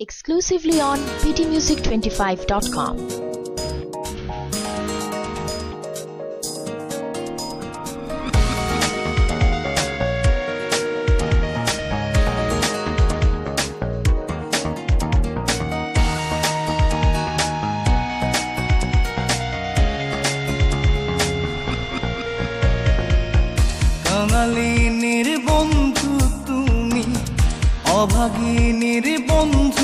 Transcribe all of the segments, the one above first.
exclusively on ptmusic25.com. অভাগিনীর বন্ধু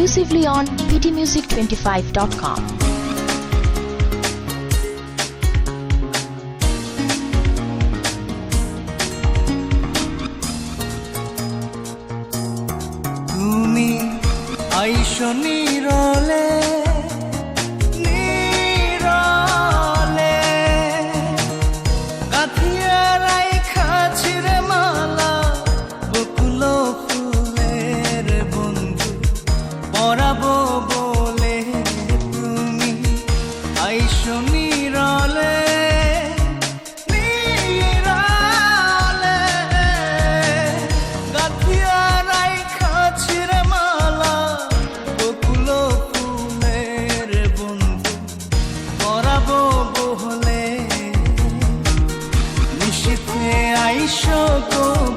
exclusively on ptmusic25.com. তুমি আইসো নিরলে নিরলে গাথি সকল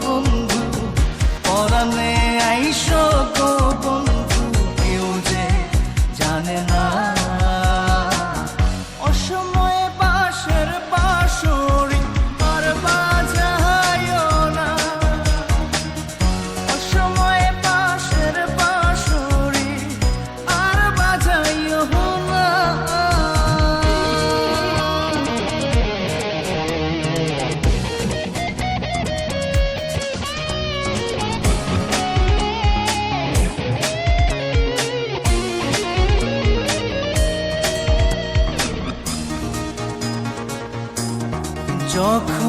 যখন